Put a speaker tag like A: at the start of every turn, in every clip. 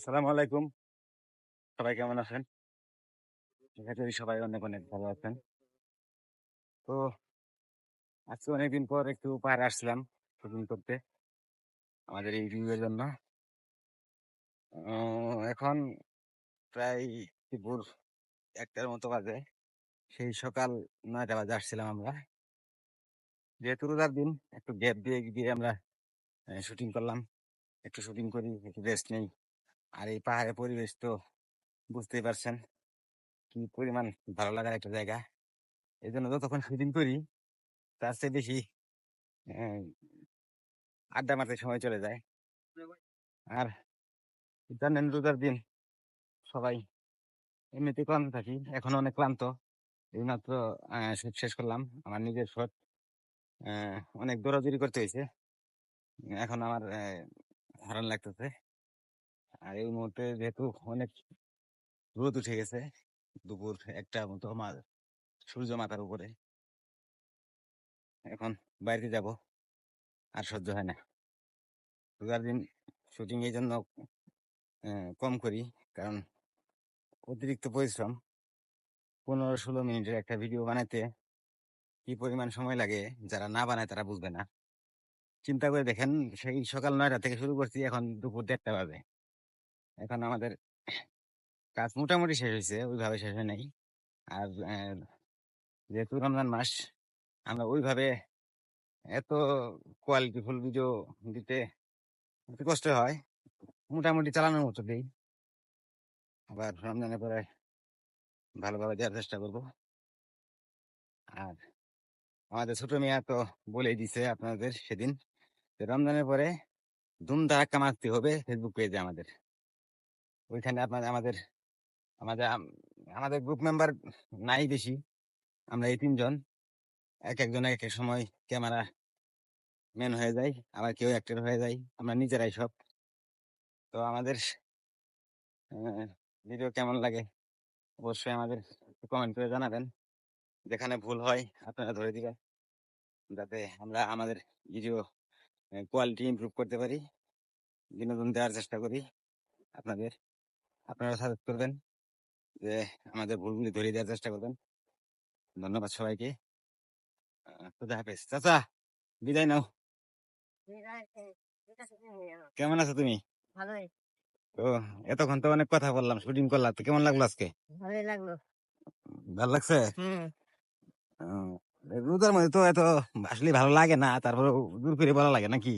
A: আসসালামু আলাইকুম। সবাই কেমন আছেন? আশা করি সবাই অনেক অনেক ভালো আছেন। তো আজকে অনেকদিন পর একটু পাহাড়ে আসছিলাম শুটিং করতে আমাদের এই ভিউয়ের জন্য। এখন প্রায় দুপুর একটার মতো বাজে। সেই সকাল নয়টা বাজে আসছিলাম আমরা। যেহেতু রোজার দিন, একটু গ্যাপ দিয়ে দিয়ে আমরা শুটিং করলাম। একটু শুটিং করি, একটু রেস্ট নেই। আর এই পাহাড়ের পরিবেশ তো বুঝতেই পারছেন। কি পরিমাণ ভালো লাগার একটা জায়গা। এই জন্য যতক্ষণ শুটিং করি। তার চেয়ে বেশি আড্ডা মারতে সময় চলে যায়। আর জানেন রোজার দিন সবাই এমনিতে ক্লান্ত থাকি। এখন অনেক ক্লান্ত। এই মাত্র শুট শেষ করলাম। আমার নিজের শট অনেক দৌড়াদৌড়ি করতে হয়েছে। এখন আমার হারান লাগতেছে। আর এই মুহূর্তে যেহেতু অনেক রোদ উঠে গেছে, দুপুর একটা মতো আমার সূর্য মাথার উপরে। এখন বাইরে যাব, আর সহ্য হয় না। রোজার দিন শুটিং এই জন্য কম করি, কারণ অতিরিক্ত পরিশ্রম পনেরো ষোলো মিনিটের একটা ভিডিও বানাইতে কি পরিমাণ সময় লাগে, যারা না বানায় তারা বুঝবে না। চিন্তা করে দেখেন, সেই সকাল নয়টা থেকে শুরু করছি, এখন দুপুর দেড়টা বাজে। এখন আমাদের কাজ মোটামুটি শেষ হয়েছে ওইভাবে শেষ হয় নাই। আর যেহেতু রমজান মাস, আমরা ওইভাবে এত কোয়ালিটিফুল ভিডিও দিতে একটু কষ্ট হয়, মোটামুটি চালানোর মতো দিই। আবার রমজানের পরে ভালোভাবে দেওয়ার চেষ্টা করব। আর আমাদের ছোট মেয়া তো বলেই দিছে আপনাদের সেদিন যে রমজানের পরে ধুম ধারাক্কা মারতে হবে ফেসবুক পেজে আমাদের। ওইখানে আপনার আমাদের আমাদের আমাদের গ্রুপ মেম্বার নাই বেশি। আমরা এই তিনজন। এক একজন এক এক সময় ক্যামেরা ম্যান হয়ে যায়, আবার কেউ অ্যাক্টর হয়ে যায়। আমরা নিজেরাই সব। তো আমাদের ভিডিও কেমন লাগে? অবশ্যই আমাদের কমেন্ট করে জানাবেন। যেখানে ভুল হয়, আপনারা ধরে দিবেন। যাতে আমরা আমাদের ভিডিও কোয়ালিটি ইমপ্রুভ করতে পারি। বিনোদন দেওয়ার চেষ্টা করি আপনাদের। আপনারা সাজেস্ট করবেন যে আমাদের ভুলগুলি ধরিয়ে দেওয়ার চেষ্টা করবেন। ধন্যবাদ সবাইকে। খুদা হাফেজ চাচা বিদায় নাও। কেমন আছো তুমি?
B: ভালোই।
A: তো এতক্ষণ তো অনেক কথা বললাম শুটিং করলাম তো কেমন লাগল আজকে?
B: ভালোই লাগল।
A: ভালো লাগছে? রোজার মধ্যে তো এত আসলে ভালো লাগে না তারপর দূর করে ভালো লাগে নাকি?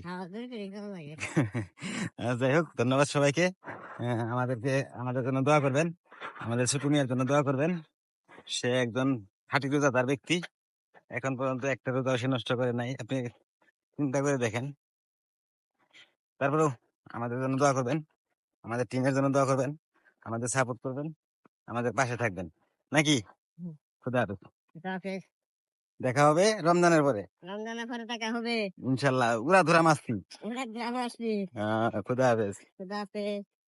B: লাগে।
A: আহ, যাই হোক ধন্যবাদ সবাইকে। আমাদেরকে আমাদের জন্য দোয়া করবেন। আমাদের ছোট মিয়ার জন্য দোয়া করবেন। সে একজন খাঁটি রোজাদার ব্যক্তি। এখন পর্যন্ত একটা রোজাও সে নষ্ট করে নাই। আপনি চিন্তা করে দেখেন। তারপরেও আমাদের জন্য দোয়া করবেন। আমাদের টিমের জন্য দোয়া করবেন। আমাদের সাপোর্ট করবেন। আমাদের পাশে থাকবেন। নাকি। খুদা হাফেজ। দেখা হবে রমজানের পরে।
B: রমজানের পরে টাকা হবে।
A: ইনশাল্লাহ। উড়া ধরা মাস্তি।
B: গ্রামে আসবি
A: আহ, খুদা হাফেজ।
B: খুদা হাফেজ।